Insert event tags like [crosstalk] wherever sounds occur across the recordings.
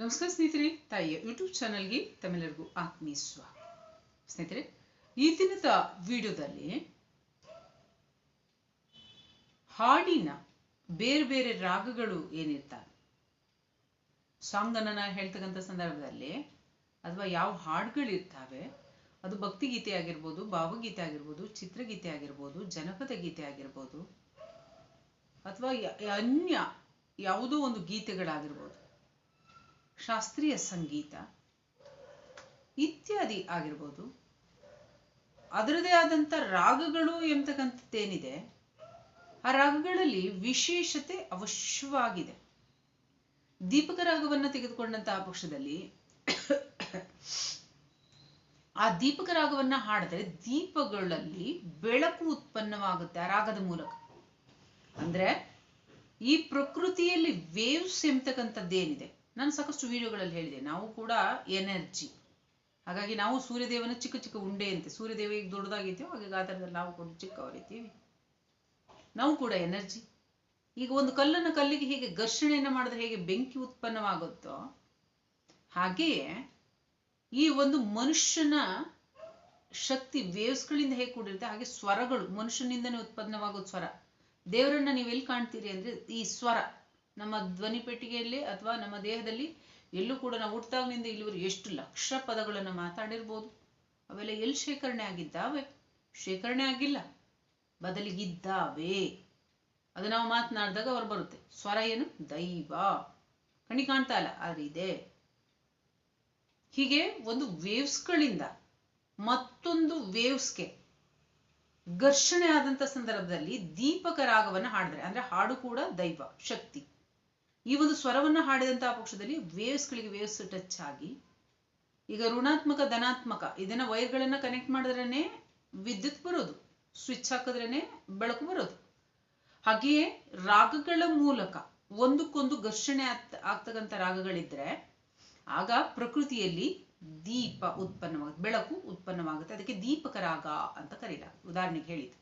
ನಮಸ್ಕಾರ ಸ್ನೇಹಿತರೆ, ತಾಯಿಯ ಯೂಟ್ಯೂಬ್ ಚಾನಲ್ಗೆ ತಮ್ಮೆಲ್ಲರಿಗೂ ಆತ್ಮೀಯ ಸ್ವಾಗತ. ಸ್ನೇಹಿತರೆ, ಈ ದಿನದ ವಿಡಿಯೋದಲ್ಲಿ ಹಾಡಿನ ಬೇರೆ ಬೇರೆ ರಾಗಗಳು ಏನಿರ್ತವೆ? ಸಾಂಗ್ ಅನ್ನ ಹೇಳ್ತಕ್ಕಂಥ ಸಂದರ್ಭದಲ್ಲಿ ಅಥವಾ ಯಾವ ಹಾಡುಗಳಿರ್ತವೆ, ಅದು ಭಕ್ತಿಗೀತೆ ಆಗಿರ್ಬೋದು, ಭಾವಗೀತೆ ಆಗಿರ್ಬೋದು, ಚಿತ್ರಗೀತೆ ಆಗಿರ್ಬೋದು, ಜನಪದ ಗೀತೆ ಆಗಿರ್ಬೋದು, ಅಥವಾ ಅನ್ಯ ಯಾವುದೋ ಒಂದು ಗೀತೆಗಳಾಗಿರ್ಬೋದು. ಶಾಸ್ತ್ರೀಯ ಸಂಗೀತ ಇತ್ಯಾದಿ ಆಗಿರ್ಬೋದು. ಅದರದೇ ಆದಂಥ ರಾಗಗಳು ಎಂಬತಕ್ಕಂಥದ್ದೇನಿದೆ ಆ ರಾಗಗಳಲ್ಲಿ ವಿಶೇಷತೆ ಅವಶ್ಯವಾಗಿದೆ. ದೀಪಕ ರಾಗವನ್ನು ತೆಗೆದುಕೊಂಡಂತಹ ಪಕ್ಷದಲ್ಲಿ ಆ ದೀಪಕ ರಾಗವನ್ನ ಹಾಡಿದ್ರೆ ದೀಪಗಳಲ್ಲಿ ಬೆಳಕು ಉತ್ಪನ್ನವಾಗುತ್ತೆ ಆ ರಾಗದ ಮೂಲಕ. ಅಂದ್ರೆ ಈ ಪ್ರಕೃತಿಯಲ್ಲಿ ವೇವ್ಸ್ ಎಂಬತಕ್ಕಂಥದ್ದೇನಿದೆ ನಾನು ಸಾಕಷ್ಟು ವಿಡಿಯೋಗಳಲ್ಲಿ ಹೇಳಿದೆ, ನಾವು ಕೂಡ ಎನರ್ಜಿ. ಹಾಗಾಗಿ ನಾವು ಸೂರ್ಯದೇವನ ಚಿಕ್ಕ ಚಿಕ್ಕ ಉಂಡೆ ಅಂತೆ ಸೂರ್ಯದೇವ ಈಗ ದೊಡ್ಡದಾಗಿದ್ದೀವೋ ಹಾಗೆ ಗಾತ್ರದಲ್ಲಿ ನಾವು ಕೂಡ ಚಿಕ್ಕವರಿದ್ದೀವಿ. ನಾವು ಕೂಡ ಎನರ್ಜಿ. ಈಗ ಒಂದು ಕಲ್ಲನ್ನು ಕಲ್ಲಿಗೆ ಹೇಗೆ ಘರ್ಷಣೆಯನ್ನು ಮಾಡಿದ್ರೆ ಹೇಗೆ ಬೆಂಕಿ ಉತ್ಪನ್ನವಾಗುತ್ತೋ, ಹಾಗೆಯೇ ಈ ಒಂದು ಮನುಷ್ಯನ ಶಕ್ತಿ ವೇವ್ಸ್ಗಳಿಂದ ಹೇಗೆ ಕೂಡಿರುತ್ತೆ, ಹಾಗೆ ಸ್ವರಗಳು, ಮನುಷ್ಯನಿಂದನೇ ಉತ್ಪನ್ನವಾಗೋ ಸ್ವರ. ದೇವರನ್ನ ನೀವು ಎಲ್ಲಿ ಕಾಣ್ತೀರಿ ಅಂದ್ರೆ ಈ ಸ್ವರ. ನಮ್ಮ ಧ್ವನಿ ಪೆಟ್ಟಿಗೆಯಲ್ಲಿ ಅಥವಾ ನಮ್ಮ ದೇಹದಲ್ಲಿ ಎಲ್ಲೂ ಕೂಡ ನಾವು ಹುಟ್ಟಾಗ್ನಿಂದ ಇಲ್ಲಿವರೆಗೆ ಎಷ್ಟು ಲಕ್ಷ ಪದಗಳನ್ನು ಮಾತಾಡಿರ್ಬೋದು. ಅವೆಲ್ಲ ಎಲ್ಲಿ ಶೇಖರಣೆ ಆಗಿದ್ದಾವೆ? ಶೇಖರಣೆ ಆಗಿಲ್ಲ. ಬದಲಿಗಿದ್ದಾವೆ. ಅದು ನಾವು ಮಾತನಾಡಿದಾಗ ಅವ್ರು ಬರುತ್ತೆ. ಸ್ವರ ಏನು? ದೈವ. ಕಣಿ ಕಾಣ್ತಾ ಇಲ್ಲ, ಆದ್ರೆ ಇದೆ. ಹೀಗೆ ಒಂದು ವೇವ್ಸ್ಗಳಿಂದ ಮತ್ತೊಂದು ವೇವ್ಸ್ಗೆ ಘರ್ಷಣೆ ಆದಂತ ಸಂದರ್ಭದಲ್ಲಿ ದೀಪಕ ರಾಗವನ್ನು ಹಾಡಿದ್ರೆ, ಅಂದ್ರೆ ಹಾಡು ಕೂಡ ದೈವ, ಶಕ್ತಿ. ಈ ಒಂದು ಸ್ವರವನ್ನ ಹಾಡಿದಂತಹ ಪಕ್ಷದಲ್ಲಿ ವೇವ್ಸ್ಗಳಿಗೆ ವೇವ್ಸ್ ಟಚ್ ಆಗಿ, ಈಗ ಋಣಾತ್ಮಕ, ಧನಾತ್ಮಕ ಇದನ್ನ ವೈರ್ಗಳನ್ನ ಕನೆಕ್ಟ್ ಮಾಡಿದ್ರೇನೆ ವಿದ್ಯುತ್ ಬರೋದು ಸ್ವಿಚ್ ಹಾಕಿದ್ರೇನೆ ಬೆಳಕು ಬರೋದು. ಹಾಗೆಯೇ ರಾಗಗಳ ಮೂಲಕ ಒಂದಕ್ಕೊಂದು ಘರ್ಷಣೆ ಆಗ್ತ ಆಗ್ತಕ್ಕಂಥ ರಾಗಗಳಿದ್ರೆ ಆಗ ಪ್ರಕೃತಿಯಲ್ಲಿ ದೀಪ ಉತ್ಪನ್ನವಾಗುತ್ತೆ ಬೆಳಕು ಉತ್ಪನ್ನವಾಗುತ್ತೆ. ಅದಕ್ಕೆ ದೀಪಕ ರಾಗ ಅಂತ ಕರೀಲಾಗುತ್ತೆ. ಉದಾಹರಣೆಗೆ ಹೇಳಿದ್ದು.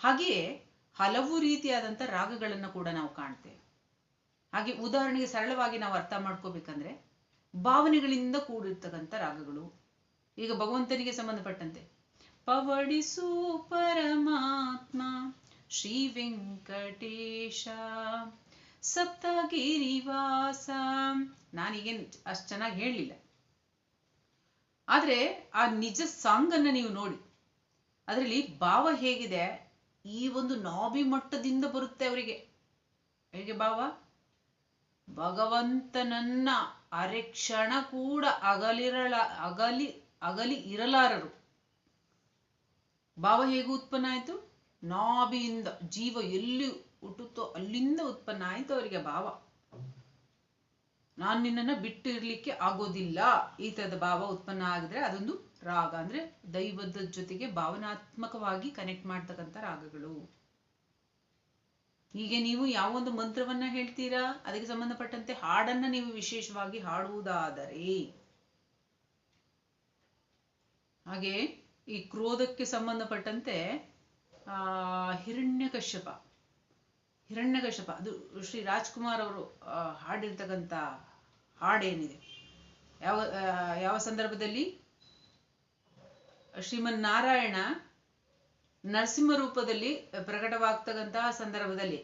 ಹಾಗೆಯೇ ಹಲವು ರೀತಿಯಾದಂಥ ರಾಗಗಳನ್ನು ಕೂಡ ನಾವು ಕಾಣ್ತೇವೆ. ಹಾಗೆ ಉದಾಹರಣೆಗೆ ಸರಳವಾಗಿ ನಾವು ಅರ್ಥ ಮಾಡ್ಕೋಬೇಕಂದ್ರೆ ಭಾವನೆಗಳಿಂದ ಕೂಡಿರ್ತಕ್ಕಂಥ ರಾಗಗಳು. ಈಗ ಭಗವಂತನಿಗೆ ಸಂಬಂಧಪಟ್ಟಂತೆ, ಪವಡಿಸು ಪರಮಾತ್ಮ, ಶ್ರೀ ವೆಂಕಟೇಶ ಸಪ್ತಗಿರಿವಾಸ ನಾನೀಗೇನು ಅಷ್ಟು ಚೆನ್ನಾಗಿ ಹೇಳಲಿಲ್ಲ. ಆದ್ರೆ ಆ ನಿಜ ಸಾಂಗ್ ಅನ್ನ ನೀವು ನೋಡಿ, ಅದರಲ್ಲಿ ಭಾವ ಹೇಗಿದೆ? ಈ ಒಂದು ನಾಭಿ ಮಟ್ಟದಿಂದ ಬರುತ್ತೆ ಅವರಿಗೆ. ಹೇಗೆ ಭಾವ? ಭಗವಂತನನ್ನ ಅರೆ ಕ್ಷಣ ಕೂಡ ಅಗಲಿರಲ ಅಗಲಿ ಅಗಲಿ ಇರಲಾರರು. ಭಾವ ಹೇಗೆ ಉತ್ಪನ್ನ ಆಯ್ತು? ನಾಭಿಯಿಂದ, ಜೀವ ಎಲ್ಲಿ ಹುಟ್ಟುತ್ತೋ ಅಲ್ಲಿಂದ ಉತ್ಪನ್ನ ಆಯ್ತು ಅವರಿಗೆ ಭಾವ. ನಾನು ನಿನ್ನನ್ನ ಬಿಟ್ಟು ಇರ್ಲಿಕ್ಕೆ ಆಗೋದಿಲ್ಲ. ಈ ತರದ ಭಾವ ಉತ್ಪನ್ನ ಆಗಿದ್ರೆ ಅದೊಂದು ರಾಗ. ಅಂದ್ರೆ ದೈವದ ಜೊತೆಗೆ ಭಾವನಾತ್ಮಕವಾಗಿ ಕನೆಕ್ಟ್ ಮಾಡ್ತಕ್ಕಂಥ ರಾಗಗಳು. ಹೀಗೆ ನೀವು ಯಾವೊಂದು ಮಂತ್ರವನ್ನ ಹೇಳ್ತೀರಾ? ಅದಕ್ಕೆ ಸಂಬಂಧಪಟ್ಟಂತೆ ಹಾಡನ್ನ ನೀವು ವಿಶೇಷವಾಗಿ ಹಾಡುವುದಾದರೆ. ಹಾಗೆ ಈ ಕ್ರೋಧಕ್ಕೆ ಸಂಬಂಧಪಟ್ಟಂತೆ, ಆ, ಹಿರಣ್ಯಕಶ್ಯಪ. ಹಿರಣ್ಯಕಶ್ಯಪ, ಅದು ಶ್ರೀ ರಾಜ್ಕುಮಾರ್ ಅವರು ಹಾಡಿರ್ತಕ್ಕಂಥ ಹಾಡೇನಿದೆ. ಯಾವ ಯಾವ ಸಂದರ್ಭದಲ್ಲಿ? ಶ್ರೀಮನ್ ನಾರಾಯಣ ನರಸಿಂಹ ರೂಪದಲ್ಲಿ ಪ್ರಕಟವಾಗ್ತಕ್ಕಂತಹ ಸಂದರ್ಭದಲ್ಲಿ,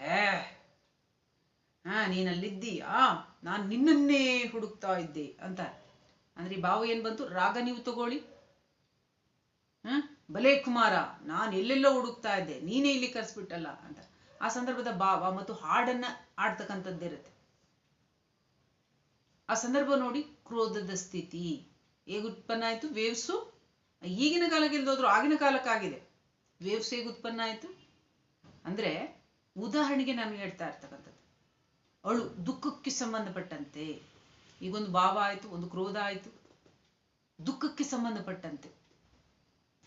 ಹೇ, ಹಾ, ನೀನಲ್ಲಿದ್ದೀಯಾ? ನಾನು ನಿನ್ನನ್ನೇ ಹುಡುಕ್ತಾ ಇದ್ದೆ ಅಂತ. ಅಂದ್ರೆ ಭಾವ ಏನ್ ಬಂತು? ರಾಗ ನೀವು ತಗೊಳ್ಳಿ. ಹ? ಬಲೆ ಕುಮಾರ, ನಾನು ಎಲ್ಲೆಲ್ಲೋ ಹುಡುಕ್ತಾ ಇದ್ದೆ, ನೀನೇ ಇಲ್ಲಿ ಕರ್ಸ್ಬಿಟ್ಟಲ್ಲ ಅಂತ. ಆ ಸಂದರ್ಭದ ಭಾವ ಮತ್ತು ಹಾಡನ್ನ ಆಡ್ತಕ್ಕಂಥದ್ದಿರುತ್ತೆ ಆ ಸಂದರ್ಭ ನೋಡಿ, ಕ್ರೋಧದ ಸ್ಥಿತಿ ಹೇಗೆ ಉತ್ಪನ್ನ ಆಯ್ತು? ವೇವ್ಸು ಈಗಿನ ಕಾಲಕ್ಕೆ ಇಲ್ದೋದ್ರು ಆಗಿನ ಕಾಲಕ್ಕಾಗಿದೆ. ವೇವ್ಸ್ ಹೇಗೆ ಉತ್ಪನ್ನ ಆಯ್ತು? ಅಂದ್ರೆ ಉದಾಹರಣೆಗೆ ನಾನು ಹೇಳ್ತಾ ಇರ್ತಕ್ಕಂಥದ್ದು. ಅವಳು ದುಃಖಕ್ಕೆ ಸಂಬಂಧಪಟ್ಟಂತೆ, ಈಗೊಂದು ಭಾವ ಆಯಿತು, ಒಂದು ಕ್ರೋಧ ಆಯಿತು. ದುಃಖಕ್ಕೆ ಸಂಬಂಧಪಟ್ಟಂತೆ.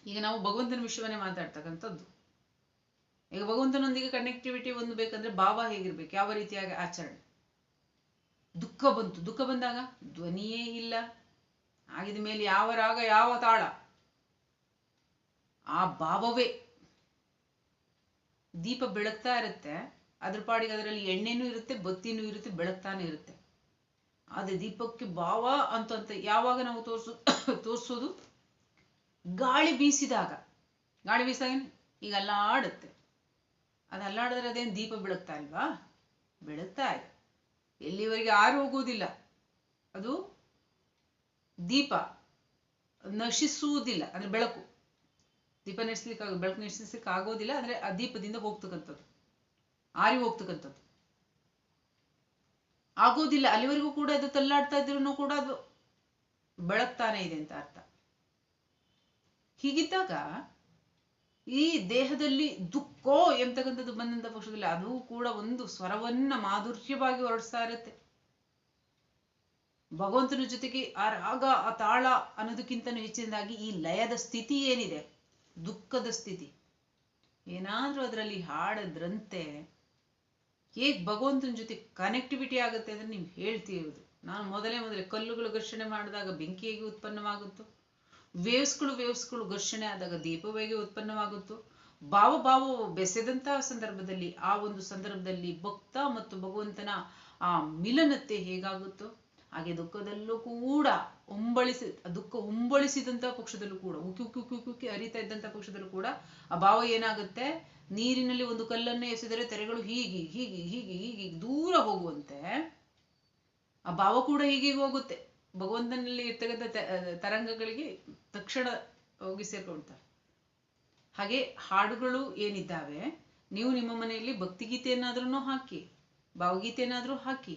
ಈಗ ನಾವು ಭಗವಂತನ ವಿಷಯವನ್ನೇ ಮಾತಾಡ್ತಕ್ಕಂಥದ್ದು. ಈಗ ಭಗವಂತನೊಂದಿಗೆ ಕನೆಕ್ಟಿವಿಟಿ ಒಂದು ಬೇಕಂದ್ರೆ ಭಾವ ಹೇಗಿರ್ಬೇಕು? ಯಾವ ರೀತಿಯಾಗಿ ಆಚರಣೆ? ದುಃಖ ಬಂತು. ದುಃಖ ಬಂದಾಗ ಧ್ವನಿಯೇ ಇಲ್ಲ. ಆಗಿದ ಮೇಲೆ ಯಾವ ರಾಗ, ಯಾವ ತಾಳ? ಆ ಭಾವವೇ. ದೀಪ ಬೆಳಗ್ತಾ ಇರುತ್ತೆ. ಅದ್ರ ಪಾಡಿಗೆ ಅದರಲ್ಲಿ ಎಣ್ಣೆನೂ ಇರುತ್ತೆ, ಬತ್ತಿನೂ ಇರುತ್ತೆ, ಬೆಳಗ್ತಾನೆ ಇರುತ್ತೆ. ಅದೇ ದೀಪಕ್ಕೆ ಭಾವ ಅಂತ ಯಾವಾಗ ನಾವು ತೋರಿಸೋ, [coughs] ತೋರಿಸೋದು? ಗಾಳಿ ಬೀಸಿದಾಗ. ಗಾಳಿ ಬೀಸಿದಾಗ? ಈಗ ಅಲ್ಲಾಡುತ್ತೆ. ಅದು ಅಲ್ಲಾಡಿದ್ರೆ ಅದೇನು? ದೀಪ ಬೆಳಗ್ತಾ ಇಲ್ವಾ? ಬೆಳಗ್ತಾ ಇದೆ. ಎಲ್ಲಿವರೆಗೆ ಆರು ಹೋಗುವುದಿಲ್ಲ. ಅದು ದೀಪ. ನಶಿಸುವುದಿಲ್ಲ. ಅಂದ್ರೆ ಬೆಳಕು. ದೀಪ ನಡೆಸ್ಲಿಕ್ಕೆ ಬೆಳಕು ನಡೆಸ್ಲಿಕ್ಕೆ ಆಗೋದಿಲ್ಲ ಅಂದ್ರೆ ಆ ದೀಪದಿಂದ ಹೋಗ್ತಕ್ಕಂಥದ್ದು. ಆರಿ ಹೋಗ್ತಕ್ಕಂಥದ್ದು. ಆಗೋದಿಲ್ಲ, ಅಲ್ಲಿವರೆಗೂ ಕೂಡ ಅದು ತಲ್ಲಾಡ್ತಾ ಇದ್ರು ಕೂಡ ಅದು ಬೆಳಗ್ತಾನೆ ಇದೆ ಅಂತ ಅರ್ಥ. ಹೀಗಿದ್ದಾಗ ಈ ದೇಹದಲ್ಲಿ ದುಃಖೋ ಎಂತಕ್ಕಂಥದ್ದು ಬಂದಂತ ಪಕ್ಷದಲ್ಲಿ ಅದು ಕೂಡ ಒಂದು ಸ್ವರವನ್ನ ಮಾಧುರ್ಯವಾಗಿ ಹೊರಡಿಸ್ತಾ ಇರುತ್ತೆ. ಭಗವಂತನ ಜೊತೆಗೆ ಆ ರಾಗ, ಆ ತಾಳ ಅನ್ನೋದಕ್ಕಿಂತನೂ ಹೆಚ್ಚಿನದಾಗಿ ಈ ಲಯದ ಸ್ಥಿತಿ ಏನಿದೆ? ದುಃಖದ ಸ್ಥಿತಿ. ಏನಾದ್ರೂ ಅದರಲ್ಲಿ ಹಾಡದ್ರಂತೆ, ಹೇಗೆ ಭಗವಂತನ ಜೊತೆ ಕನೆಕ್ಟಿವಿಟಿ ಆಗುತ್ತೆ ಅಂದ್ರೆ ನೀವು ಹೇಳ್ತಿರೋದು. ನಾನು ಮೊದಲೇ ಮೊದಲೇ ಕಲ್ಲುಗಳು ಘರ್ಷಣೆ ಮಾಡಿದಾಗ ಬೆಂಕಿ ಹೇಗೆ ಉತ್ಪನ್ನವಾಗುತ್ತೋ? ವೇವ್ಸ್ಗಳು ವೇವ್ಸ್ಗಳು ಘರ್ಷಣೆ ಆದಾಗ ದೀಪ ಹೇಗೆ ಉತ್ಪನ್ನವಾಗುತ್ತೋ? ಭಾವ ಭಾವವು ಬೆಸೆದಂತಹ ಸಂದರ್ಭದಲ್ಲಿ, ಆ ಒಂದು ಸಂದರ್ಭದಲ್ಲಿ ಭಕ್ತ ಮತ್ತು ಭಗವಂತನ ಆ ಮಿಲನತೆ ಹೇಗಾಗುತ್ತೋ? ಹಾಗೆ ದುಃಖದಲ್ಲೂ ಕೂಡ ಉಂಬಳಿಸಿ ದುಃಖ ಉಂಬಳಿಸಿದಂತ ಪಕ್ಷದಲ್ಲೂ ಕೂಡ, ಉಕ್ಕಿ ಉಕ್ಕಿ ಉಕ್ಕಿ ಉಕ್ಕಿ ಹರಿತಾ ಇದ್ದಂತಹ ಪಕ್ಷದಲ್ಲೂ ಕೂಡ ಆ ಭಾವ ಏನಾಗುತ್ತೆ? ನೀರಿನಲ್ಲಿ ಒಂದು ಕಲ್ಲನ್ನು ಎಸೆದರೆ ತೆರೆಗಳು ಹೀಗೆ ಹೀಗೆ ಹೀಗೆ ಹೀಗೆ ದೂರ ಹೋಗುವಂತೆ, ಆ ಭಾವ ಕೂಡ ಹೀಗೆ ಹೋಗುತ್ತೆ. ಭಗವಂತನಲ್ಲಿ ಇರ್ತಕ್ಕಂಥ ತರಂಗಗಳಿಗೆ ತಕ್ಷಣ ಹೋಗಿ ಸೇರ್ಕೊಳ್ತಾರೆ. ಹಾಗೆ ಹಾಡುಗಳು ಏನಿದ್ದಾವೆ? ನೀವು ನಿಮ್ಮ ಮನೆಯಲ್ಲಿ ಭಕ್ತಿಗೀತೆಯನ್ನಾದ್ರೂ ಹಾಕಿ, ಭಾವಗೀತೆಯನ್ನಾದ್ರೂ ಹಾಕಿ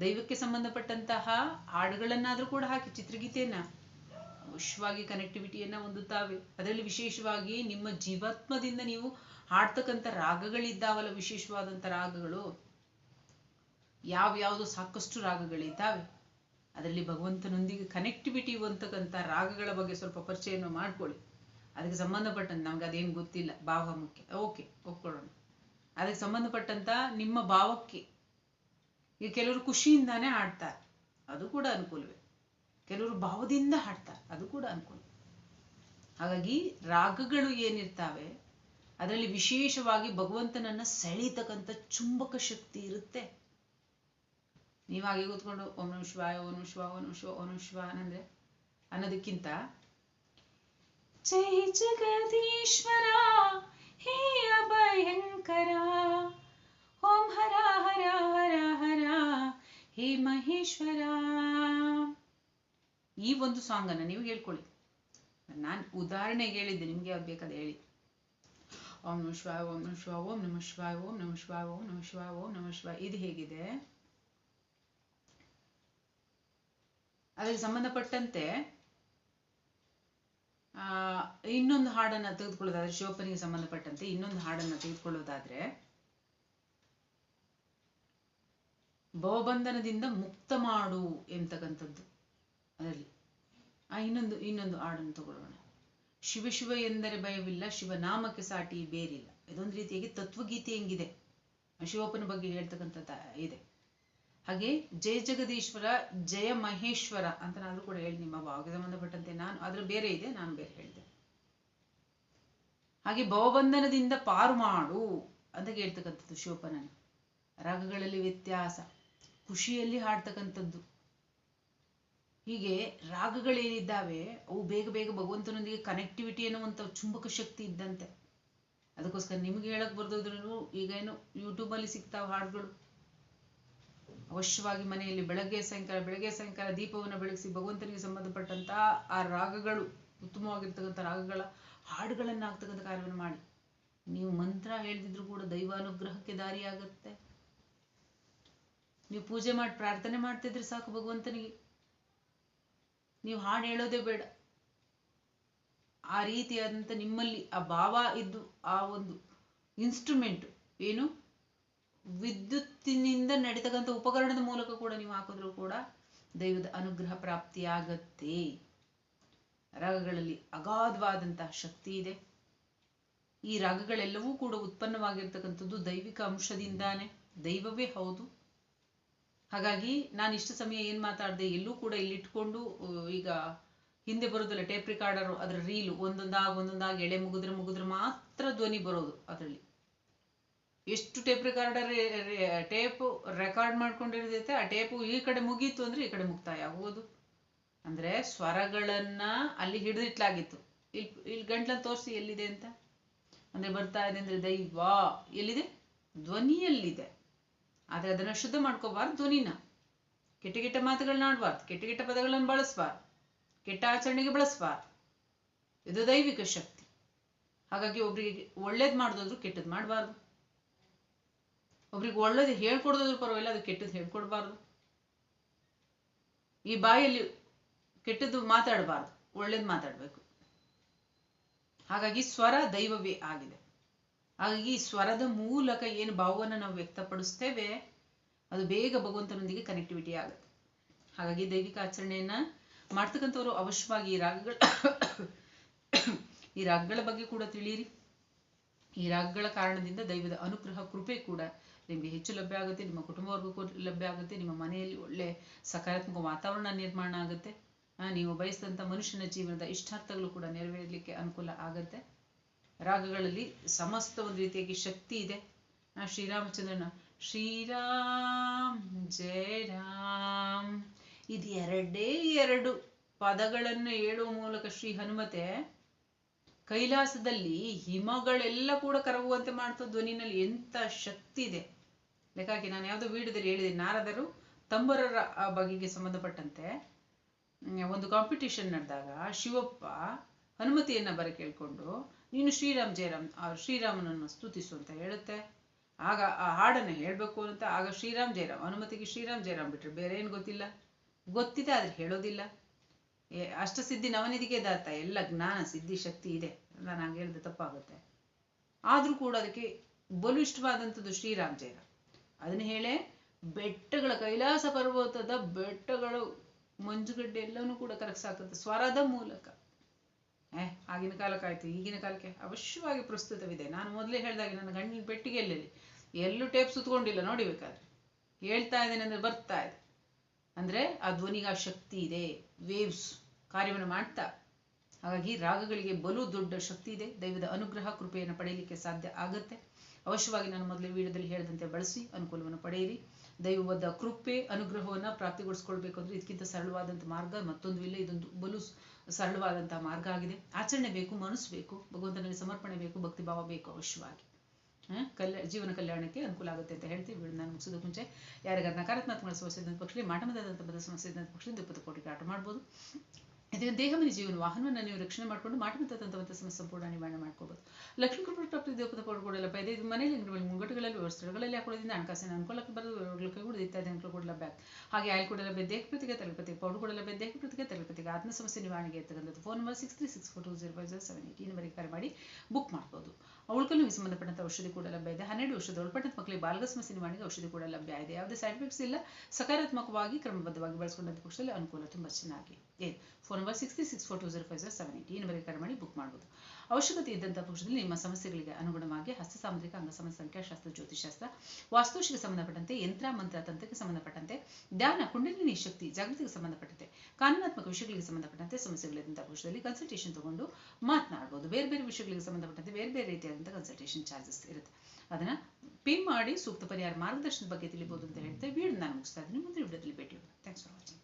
ದೈವಕ್ಕೆ ಸಂಬಂಧಪಟ್ಟಂತಹ ಹಾಡುಗಳನ್ನಾದ್ರೂ ಕೂಡ ಹಾಕಿ ಚಿತ್ರಗೀತೆಯನ್ನ ವಿಶ್ವವಾಗಿ ಕನೆಕ್ಟಿವಿಟಿಯನ್ನ ಹೊಂದುತ್ತಾವೆ. ಅದರಲ್ಲಿ ವಿಶೇಷವಾಗಿ ನಿಮ್ಮ ಜೀವಾತ್ಮದಿಂದ ನೀವು ಹಾಡ್ತಕ್ಕಂಥ ರಾಗಗಳಿದ್ದಾವಲ್ಲ, ವಿಶೇಷವಾದಂಥ ರಾಗಗಳು, ಯಾವ್ಯಾವುದು ಸಾಕಷ್ಟು ರಾಗಗಳಿದ್ದಾವೆ. ಅದರಲ್ಲಿ ಭಗವಂತನೊಂದಿಗೆ ಕನೆಕ್ಟಿವಿಟಿ ಅಂತಕ್ಕಂಥ ರಾಗಗಳ ಬಗ್ಗೆ ಸ್ವಲ್ಪ ಪರಿಚಯವನ್ನು ಮಾಡ್ಕೊಳ್ಳಿ. ಅದಕ್ಕೆ ಸಂಬಂಧಪಟ್ಟಂತ ನಮ್ಗೆ ಅದೇನು ಗೊತ್ತಿಲ್ಲ. ಭಾವ ಮುಖ್ಯ ಓಕೆ ಒಪ್ಕೊಳ್ಳೋಣ. ಅದಕ್ಕೆ ಸಂಬಂಧಪಟ್ಟಂತ ನಿಮ್ಮ ಭಾವಕ್ಕೆ ಈಗ ಕೆಲವರು ಖುಷಿಯಿಂದಾನೇ ಹಾಡ್ತಾರೆ. ಅದು ಕೂಡ ಅನುಕೂಲವೇ. ಕೆಲವರು ಭಾವದಿಂದ ಹಾಡ್ತಾರೆ. ಅದು ಕೂಡ ಅನುಕೂಲ. ಹಾಗಾಗಿ ರಾಗಗಳು ಏನಿರ್ತಾವೆ, ಅದರಲ್ಲಿ ವಿಶೇಷವಾಗಿ ಭಗವಂತನನ್ನ ಸೆಳೀತಕ್ಕಂಥ ಚುಂಬಕ ಶಕ್ತಿ ಇರುತ್ತೆ. ನೀವಾಗಿ ಕೂತ್ಕೊಂಡು ಓಂ ನಮ ಶಿವಾಯ, ಓಂ ನಮ ಶಿವ ಓಂ ನಮ ಶಿವ ಓಂ ನಮ ಶಿವ ಅಂದ್ರೆ ಅನ್ನೋದಕ್ಕಿಂತ, ಜೈ ಜಗದೀಶ್ವರ, ಹೇ ಅಭಯಂಕರ. ಓಂ ಹರ ಹರ ಹರ ಹರ. ಹೇ ಮಹೇಶ್ವರ. ಈ ಒಂದು ಸಾಂಗ್ ಅನ್ನ ನೀವು ಹೇಳ್ಕೊಳ್ಳಿ. ನಾನು ಉದಾಹರಣೆಗೆ ಹೇಳಿದ್ದೆ, ನಿಮ್ಗೆ ಯಾವ್ದು ಬೇಕಾದ ಹೇಳಿ. ಓಂ ನಮ ಶಿವಾಯ, ಓಂ ನಮ ಶಿವ ಓಂ ನಮ ಶಿವಾಯ, ಓಂ ನಮ ಶಿವಾಯ, ಓಂ ನಮ ಶಿವಾಯ, ಓಂ ನಮ ಶಿವಾಯ. ಇದು ಹೇಗಿದೆ? ಅದಕ್ಕೆ ಸಂಬಂಧಪಟ್ಟಂತೆ, ಆ, ಇನ್ನೊಂದು ಹಾಡನ್ನ ತೆಗೆದುಕೊಳ್ಳೋದಾದ್ರೆ, ಶಿವಪ್ಪನಿಗೆ ಸಂಬಂಧಪಟ್ಟಂತೆ ಇನ್ನೊಂದು ಹಾಡನ್ನ ತೆಗೆದುಕೊಳ್ಳೋದಾದ್ರೆ ಭವಬಂಧನದಿಂದ ಮುಕ್ತ ಮಾಡು ಎಂತಕ್ಕಂಥದ್ದು. ಅದರಲ್ಲಿ. ಆ ಇನ್ನೊಂದು ಇನ್ನೊಂದು ಹಾಡನ್ನು ತಗೊಳ್ಳೋಣ. ಶಿವ ಶಿವ ಎಂದರೆ ಭಯವಿಲ್ಲ ಶಿವನಾಮಕ್ಕೆ ಸಾಟಿ ಬೇರಿಲ್ಲ. ಇದೊಂದು ರೀತಿಯಾಗಿ ತತ್ವಗೀತೆ ಹೆಂಗಿದೆ. ಶಿವಪ್ಪನ ಬಗ್ಗೆ ಹೇಳ್ತಕ್ಕಂಥದ್ದು ಇದೆ. ಹಾಗೆ ಜಯ ಜಗದೀಶ್ವರ, ಜಯ ಮಹೇಶ್ವರ ಅಂತ ನಾನು ಕೂಡ ಹೇಳಿ ನಿಮ್ಮ ಭಾವಕ್ಕೆ ಸಂಬಂಧಪಟ್ಟಂತೆ ನಾನು ಅದ್ರ ಬೇರೆ ಇದೆ, ನಾನು ಬೇರೆ ಹೇಳಿದೆ. ಹಾಗೆ ಭವಬಂಧನದಿಂದ ಪಾರು ಮಾಡು ಅಂತ ಹೇಳ್ತಕ್ಕಂಥದ್ದು ಶಿವಪ್ಪನನ್ನು. ರಾಗಗಳಲ್ಲಿ ವ್ಯತ್ಯಾಸ. ಖುಷಿಯಲ್ಲಿ ಹಾಡ್ತಕ್ಕಂಥದ್ದು. ಹೀಗೆ ರಾಗಗಳೇನಿದ್ದಾವೆ, ಅವು ಬೇಗ ಬೇಗ ಭಗವಂತನೊಂದಿಗೆ ಕನೆಕ್ಟಿವಿಟಿ ಅನ್ನುವಂಥ ಚುಂಬಕ ಶಕ್ತಿ ಇದ್ದಂತೆ. ಅದಕ್ಕೋಸ್ಕರ ನಿಮ್ಗೆ ಹೇಳಕ್ ಬರ್ದೋದ್ರೂ ಈಗ ಏನು ಯೂಟ್ಯೂಬಲ್ಲಿ ಸಿಗ್ತಾವ ಹಾಡುಗಳು. ಅವಶ್ಯವಾಗಿ ಮನೆಯಲ್ಲಿ ಬೆಳಗ್ಗೆ ಸಾಯಂಕಾಲ ಬೆಳಗ್ಗೆ ಸಾಯಂಕಾಲ ದೀಪವನ್ನು ಬೆಳಗಿಸಿ ಭಗವಂತನಿಗೆ ಸಂಬಂಧಪಟ್ಟಂತ ಆ ರಾಗಗಳು, ಉತ್ತಮವಾಗಿರ್ತಕ್ಕಂಥ ರಾಗಗಳ ಹಾಡುಗಳನ್ನ ಆಗ್ತಕ್ಕಂಥ ಕಾರ್ಯವನ್ನು ಮಾಡಿ. ನೀವು ಮಂತ್ರ ಹೇಳ್ದಿದ್ರು ಕೂಡ ದೈವಾನುಗ್ರಹಕ್ಕೆ ದಾರಿಯಾಗತ್ತೆ. ನೀವು ಪೂಜೆ ಮಾಡಿ ಪ್ರಾರ್ಥನೆ ಮಾಡ್ತಿದ್ರೆ ಸಾಕು ಭಗವಂತನಿಗೆ. ನೀವು ಹಾಡು ಹೇಳೋದೇ ಬೇಡ. ಆ ರೀತಿಯಾದಂಥ ನಿಮ್ಮಲ್ಲಿ ಆ ಭಾವ ಇದ್ದು ಆ ಒಂದು ಇನ್ಸ್ಟ್ರೂಮೆಂಟ್ ಏನು? ವಿದ್ಯುತ್ತಿನಿಂದ ನಡೀತಕ್ಕಂಥ ಉಪಕರಣದ ಮೂಲಕ ಕೂಡ ನೀವು ಹಾಕಿದ್ರು ಕೂಡ ದೈವದ ಅನುಗ್ರಹ ಪ್ರಾಪ್ತಿಯಾಗತ್ತೆ. ರಾಗಗಳಲ್ಲಿ ಅಗಾಧವಾದಂತಹ ಶಕ್ತಿ ಇದೆ. ಈ ರಾಗಗಳೆಲ್ಲವೂ ಕೂಡ ಉತ್ಪನ್ನವಾಗಿರ್ತಕ್ಕಂಥದ್ದು ದೈವಿಕ ಅಂಶದಿಂದಾನೆ. ದೈವವೇ ಹೌದು. ಹಾಗಾಗಿ ನಾನು ಇಷ್ಟು ಸಮಯ ಏನು ಮಾತಾಡಿದೆ, ಎಲ್ಲೂ ಕೂಡ ಇಲ್ಲಿಟ್ಕೊಂಡು ಈಗ ಹಿಂದೆ ಬರೋದಿಲ್ಲ ಟೇಪ್ ರಿಕಾರ್ಡರ್, ಅದರ ರೀಲು, ಒಂದೊಂದಾಗಿ ಒಂದೊಂದಾಗಿ, ಎಳೆ ಮುಗಿದ್ರೆ ಮುಗಿದ್ರೆ ಮಾತ್ರ ಧ್ವನಿ ಬರೋದು ಅದರಲ್ಲಿ. ಎಷ್ಟು ಟೇಪ್ ರೆಕಾರ್ಡರ್ ಟೇಪ್ ರೆಕಾರ್ಡ್ ಮಾಡ್ಕೊಂಡಿರ್ತೈತೆ, ಆ ಟೇಪು ಈ ಕಡೆ ಮುಗೀತು ಅಂದ್ರೆ ಈ ಕಡೆ ಮುಕ್ತಾಯ ಆಗುವುದು ಅಂದ್ರೆ ಸ್ವರಗಳನ್ನ ಅಲ್ಲಿ ಹಿಡಿದಿಟ್ಲಾಗಿತ್ತು. ಇಲ್ಲಿ ಇಲ್ಲಿ ಗಂಟ್ಲನ್ನು ತೋರಿಸಿ ಎಲ್ಲಿದೆ ಅಂತ? ಅಂದ್ರೆ ಬರ್ತಾ ಇದೆ ಅಂದ್ರೆ ದೈವ, ಎಲ್ಲಿದೆ? ಧ್ವನಿಯಲ್ಲಿದೆ. ಆದ್ರೆ ಅದನ್ನು ಶುದ್ಧ ಮಾಡ್ಕೋಬಾರ್ದು ಧ್ವನಿನ. ಕೆಟ್ಟ ಕೆಟ್ಟ ಮಾತುಗಳನ್ನ ಆಡ್ಬಾರ್ದು ಕೆಟ್ಟ ಕೆಟ್ಟ ಪದಗಳನ್ನು ಬಳಸಬಾರ್ದು, ಕೆಟ್ಟ ಆಚರಣೆಗೆ ಬಳಸಬಾರ್ದು. ಇದು ದೈವಿಕ ಶಕ್ತಿ. ಹಾಗಾಗಿ ಒಬ್ರಿಗೆ ಒಳ್ಳೇದು ಮಾಡಿದ್ರು ಕೆಟ್ಟದ್ದು ಮಾಡಬಾರ್ದು. ಒಬ್ರಿಗೆ ಒಳ್ಳೇದು ಹೇಳ್ಕೊಡೋದಾದ್ರು ಪರವಾಗಿಲ್ಲ, ಅದು ಕೆಟ್ಟದ್ದು ಹೇಳ್ಕೊಡ್ಬಾರ್ದು. ಈ ಬಾಯಲ್ಲಿ ಕೆಟ್ಟದ್ದು ಮಾತಾಡಬಾರ್ದು, ಒಳ್ಳೇದು ಮಾತಾಡಬೇಕು. ಹಾಗಾಗಿ ಸ್ವರ ದೈವವೇ ಆಗಿದೆ. ಹಾಗಾಗಿ ಈ ಸ್ವರದ ಮೂಲಕ ಏನು ಭಾವವನ್ನು ನಾವು ವ್ಯಕ್ತಪಡಿಸ್ತೇವೆ, ಅದು ಬೇಗ ಭಗವಂತನೊಂದಿಗೆ ಕನೆಕ್ಟಿವಿಟಿ ಆಗುತ್ತೆ. ಹಾಗಾಗಿ ದೈವಿಕ ಆಚರಣೆಯನ್ನ ಮಾಡ್ತಕ್ಕಂಥವ್ರು ಅವಶ್ಯವಾಗಿ ಈ ರಾಗಗಳ [coughs] ಈ ರಾಗಗಳ ಬಗ್ಗೆ ಕೂಡ ತಿಳಿಯಿರಿ. ಈ ರಾಗಗಳ ಕಾರಣದಿಂದ ದೈವದ ಅನುಗ್ರಹ, ಕೃಪೆ ಕೂಡ ನಿಮಗೆ ಹೆಚ್ಚು ಲಭ್ಯ ಆಗುತ್ತೆ, ನಿಮ್ಮ ಕುಟುಂಬವರ್ಗೂ ಲಭ್ಯ ಆಗುತ್ತೆ, ನಿಮ್ಮ ಮನೆಯಲ್ಲಿ ಒಳ್ಳೆ ಸಕಾರಾತ್ಮಕ ವಾತಾವರಣ ನಿರ್ಮಾಣ ಆಗುತ್ತೆ. ನೀವು ಬಯಸಿದಂಥ ಮನುಷ್ಯನ ಜೀವನದ ಇಷ್ಟಾರ್ಥಗಳು ಕೂಡ ನೆರವೇರಲಿಕ್ಕೆ ಅನುಕೂಲ ಆಗುತ್ತೆ. ರಾಗಗಳಲ್ಲಿ ಸಮಸ್ತ ಒಂದು ರೀತಿಯಾಗಿ ಶಕ್ತಿ ಇದೆ. ಶ್ರೀರಾಮಚಂದ್ರನ ಶ್ರೀರಾಮ್, ಜಯ ರಾಮ್. ಇದು ಎರಡೇ ಎರಡು ಪದಗಳನ್ನು ಹೇಳುವ ಮೂಲಕ ಶ್ರೀ ಹನುಮತೆ ಕೈಲಾಸದಲ್ಲಿ ಹಿಮಗಳೆಲ್ಲ ಕೂಡ ಕರಗುವಂತೆ ಮಾಡ್ತಾ ಧ್ವನಿನಲ್ಲಿ ಎಂಥ ಶಕ್ತಿ ಇದೆ. ಲೆಕ್ಕಾಕಿ ನಾನು ಯಾವುದೋ ವಿಡಿಯೋದಲ್ಲಿ ಹೇಳಿದೆ ನಾರದರು ತಂಬರರ ಬಗೆಗೆ ಸಂಬಂಧಪಟ್ಟಂತೆ ಒಂದು ಕಾಂಪಿಟೇಷನ್ ನಡೆದಾಗ ಶಿವಪ್ಪ ಹನುಮತಿಯನ್ನ ಬರ ಕೇಳ್ಕೊಂಡು ನೀನು ಶ್ರೀರಾಮ್ ಜಯರಾಮ್ ಶ್ರೀರಾಮನನ್ನು ಸ್ತುತಿಸು ಅಂತ ಹೇಳುತ್ತೆ. ಆಗ ಆ ಹಾಡನ್ನು ಹೇಳಬೇಕು ಅಂತ ಆಗ ಶ್ರೀರಾಮ್ ಜಯರಾಮ್, ಅನುಮತಿಗೆ ಶ್ರೀರಾಮ್ ಜಯರಾಮ್ ಬಿಟ್ಟರೆ ಬೇರೆ ಏನು ಗೊತ್ತಿಲ್ಲ. ಗೊತ್ತಿದೆ, ಆದರೆ ಹೇಳೋದಿಲ್ಲ. ಅಷ್ಟಸಿದ್ಧಿ ನವನಿಧಿಗೆ ದಾತ ಎಲ್ಲ ಜ್ಞಾನ, ಸಿದ್ಧಿ, ಶಕ್ತಿ ಇದೆ ನಾನು ಹಂಗೆ ಹೇಳಿದ್ರೆ ತಪ್ಪಾಗುತ್ತೆ. ಆದರೂ ಕೂಡ ಅದಕ್ಕೆ ಬಲಿಷ್ಠವಾದಂಥದ್ದು ಶ್ರೀರಾಮ್ ಜಯರಾಮ್. ಅದನ್ನ ಹೇಳೇ, ಬೆಟ್ಟಗಳ ಕೈಲಾಸ ಪರ್ವತದ ಬೆಟ್ಟಗಳು, ಮಂಜುಗಡ್ಡೆ ಎಲ್ಲವನ್ನೂ ಕೂಡ ಕರಗಿಸಾಕತ್ತೆ, ಸ್ವರದ ಮೂಲಕ. ಏ, ಆಗಿನ ಕಾಲಕ್ಕಾಯ್ತು ಈಗಿನ ಕಾಲಕ್ಕೆ ಅವಶ್ಯವಾಗಿ ಪ್ರಸ್ತುತವಿದೆ. ನಾನು ಮೊದಲೇ ಹೇಳಿದಾಗ ನನ್ನ ಗಂಡಿನ ಪೆಟ್ಟಿಗೆಯಲ್ಲಿ ಎಲ್ಲೂ ಟೇಪ್ ಸುತ್ಕೊಂಡಿಲ್ಲ ನೋಡಿ ಬೇಕಾದ್ರೆ. ಹೇಳ್ತಾ ಇದ್ದೇನೆ ಅಂದ್ರೆ ಬರ್ತಾ ಇದೆ. ಅಂದ್ರೆ ಆ ಧ್ವನಿಗೆ ಆ ಶಕ್ತಿ ಇದೆ ವೇವ್ಸ್ ಕಾರ್ಯವನ್ನು ಮಾಡ್ತಾ. ಹಾಗಾಗಿ ರಾಗಗಳಿಗೆ ಬಲು ದೊಡ್ಡ ಶಕ್ತಿ ಇದೆ. ದೈವದ ಅನುಗ್ರಹ, ಕೃಪೆಯನ್ನು ಪಡೆಯಲಿಕ್ಕೆ ಸಾಧ್ಯ ಆಗುತ್ತೆ. ಅವಶ್ಯವಾಗಿ ನಾನು ಮೊದಲೇ ವಿಡಿಯೋದಲ್ಲಿ ಹೇಳಿದಂತೆ ಬಳಸಿ, ಅನುಕೂಲವನ್ನು ಪಡೆಯಿರಿ. ದೈವದ ಕೃಪೆ, ಅನುಗ್ರಹವನ್ನು ಪ್ರಾಪ್ತಿಗೊಳಿಸ್ಕೊಳ್ಬೇಕು ಅಂದ್ರೆ ಇದಕ್ಕಿಂತ ಸರಳವಾದಂಥ ಮಾರ್ಗ, ಮತ್ತೊಂದು ಇಲ್ಲ. ಇದೊಂದು ಬಲು ಸರಳವಾದಂತಹ ಮಾರ್ಗ ಆಗಿದೆ. ಆಚರಣೆ ಬೇಕು, ಮನಸ್ಸು ಬೇಕು, ಭಗವಂತನಲ್ಲಿ ಸಮರ್ಪಣೆ ಬೇಕು ಭಕ್ತಿ ಭಾವ ಬೇಕು ಅವಶ್ಯವಾಗಿ. ಕಲ್ಯಾಣ ಜೀವನ ಕಲ್ಯಾಣಕ್ಕೆ ಅನುಕೂಲ ಆಗುತ್ತೆ ಅಂತ ಹೇಳ್ತೀವಿ. ನಾನು ಮುಗಿಸೋದಕ್ಕೆ ಮುಂಚೆ ಯಾರಿಗಾರ ನಕಾರಾತ್ಮಕ ಸಮಸ್ಯೆ ಇದ್ದಂಥ ಪಕ್ಷದಲ್ಲಿ ಮಾಟಮದಾದಂಥ ಬದ ಸಮಸ್ಯೆ ಇದ್ದಂಥ ಪಕ್ಷದಲ್ಲಿ ಇಪ್ಪತ್ತು ಕೋಟಿ ಆಟ ಮಾಡ್ಬೋದು. ಇದನ್ನು ದೇಹಮನಿ ಜೀವನ ವಾಹನವನ್ನು ನೀವು ರಕ್ಷಣೆ ಮಾಡಿಕೊಂಡು ಮಾಟಮದಂತಹ ಸಮಸ್ಯೆ ಸಂಪೂರ್ಣ ನಿವಾರಣೆ ಮಾಡ್ಕೋಬಹುದು ಲಕ್ಷ್ಮೀ ಕೃಪಾ ಪ್ರಾಪ್ತಿ ದೇವಪದ ಪಡ್ಕೊಡಲ್ಲ ಪೈದೆ ಇದು ಮನೆಯಲ್ಲಿ ಅಂಗಡಿಗಳಲ್ಲಿ ಮುಂಗಟ್ಟುಗಳಲ್ಲಿ ವ್ಯವಸ್ಥೆಗಳಲ್ಲಿ ಹಾಕೊಳ್ಳೋದ್ರಿಂದ ಹಣಕಾಸಿನ ಅನುಕೂಲಕ್ಕೆ ಬರೋದು ಕೂಡ ಇತ್ಯಾದಿ ಅನುಕೂಲ ಕೂಡ ಲಭ್ಯ. ಹಾಗೆ ಆಯ್ಲ್ ಲಭ್ಯ ದೇಹ ಪ್ರತಿಗೆ ತಲುಪತಿ ಕೂಡ ಲಭ್ಯ ದೇಹ ಪ್ರತಿಗೆ ತಲುಪತಿಗೆ ಆತ್ಮ ಸಮಸ್ಯೆ ನಿವಾರಣೆಗೆ ಇರ್ತಕ್ಕಂಥದ್ದು phone number six three six four two zero five zero seven eight ಈ ನಂಬರಿಗೆ ಕರೆ ಮಾಡಿ ಬುಕ್ ಮಾಡ್ಬೋದು. ಉಳ್ಕಲು ಸಂಬಂಧಪಟ್ಟಂತ ಔಷಧಿ ಕೂಡ ಲಭ್ಯ ಇದೆ. ಹನ್ನೆರಡು ವರ್ಷದ ಒಳಪಟ್ಟಂತ ಮಕ್ಕಳಿಗೆ ಬಾಲಗಸ್ಮ ನಿವಾರಣೆಗೆ ಔಷಧಿ ಕೂಡ ಲಭ್ಯ ಇದೆ. ಯಾವುದೇ ಸೈಡ್ ಎಫೆಕ್ಟ್ಸ್ ಇಲ್ಲ. ಸಕಾರಾತ್ಮಕವಾಗಿ, ಕ್ರಮಬದ್ಧವಾಗಿ ಬಳಸಿಕೊಂಡಂತ ಪಕ್ಷದಲ್ಲಿ ಅನುಕೂಲ ತುಂಬಾ ಚೆನ್ನಾಗಿ ಇದೆ. Phone number six three six four two zero five zero seven eight ಈ ನಂಬರ್ಗೆ ಕರೆ ಮಾಡಿ ಬುಕ್ ಮಾಡ್ಬೋದು. ಅವಶ್ಯಕತೆ ಇದ್ದಂಥ ಪಕ್ಷದಲ್ಲಿ ನಿಮ್ಮ ಸಮಸ್ಯೆಗಳಿಗೆ ಅನುಗುಣವಾಗಿ ಹಸ್ತ ಸಾಮುದ್ರಿಕ ಅಂಗ ಸಂಖ್ಯಾಶಾಸ್ತ್ರ ಜ್ಯೋತಿಷಾಸ್ತ್ರ ವಾಸ್ತುಶಿಗೆ ಸಂಬಂಧಪಟ್ಟಂತೆ, ಯಂತ್ರ, ಮಂತ್ರ, ತಂತ್ರಕ್ಕೆ ಸಂಬಂಧಪಟ್ಟಂತೆ ಧ್ಯಾನ ಕುಂಡಲಿನಿ ಶಕ್ತಿ, ಜಾಗೃತಿಗೆ ಸಂಬಂಧಪಟ್ಟಂತೆ, ಕಾನೂನಾತ್ಮಕ ವಿಷಯಗಳಿಗೆ ಸಂಬಂಧಪಟ್ಟಂತೆ ಸಮಸ್ಯೆಗಳಿದ್ದಂಥ ಪಕ್ಷದಲ್ಲಿ ಕನ್ಸಲ್ಟೇಷನ್ ತಗೊಂಡು ಮಾತನಾಡಬಹುದು ಬೇರೆ ಬೇರೆ ವಿಷಯಗಳಿಗೆ ಸಂಬಂಧಪಟ್ಟಂತೆ ಬೇರೆ ಬೇರೆ ರೀತಿಯಾದಂಥ ಕನ್ಸಲ್ಟೇಷನ್ ಚಾರ್ಜಸ್ ಇರುತ್ತೆ. ಅದನ್ನ ಪೇ ಮಾಡಿ ಸೂಕ್ತ ಪರಿಹಾರ ಮಾರ್ಗದರ್ಶನದ ಬಗ್ಗೆ ತಿಳಿಬಹುದು ಅಂತ ಹೇಳ್ತಾ ವಿಡಿಯೋ ನಾನು ಮುಗಿಸ್ತಾ ಇದ್ದೀನಿ. ಮುಂದೆ ವಿಡಿಯೋದಲ್ಲಿ ಭೇಟಿ ಥ್ಯಾಂಕ್ಸ್ ಫಾರ್ ವಾಚಿಂಗ್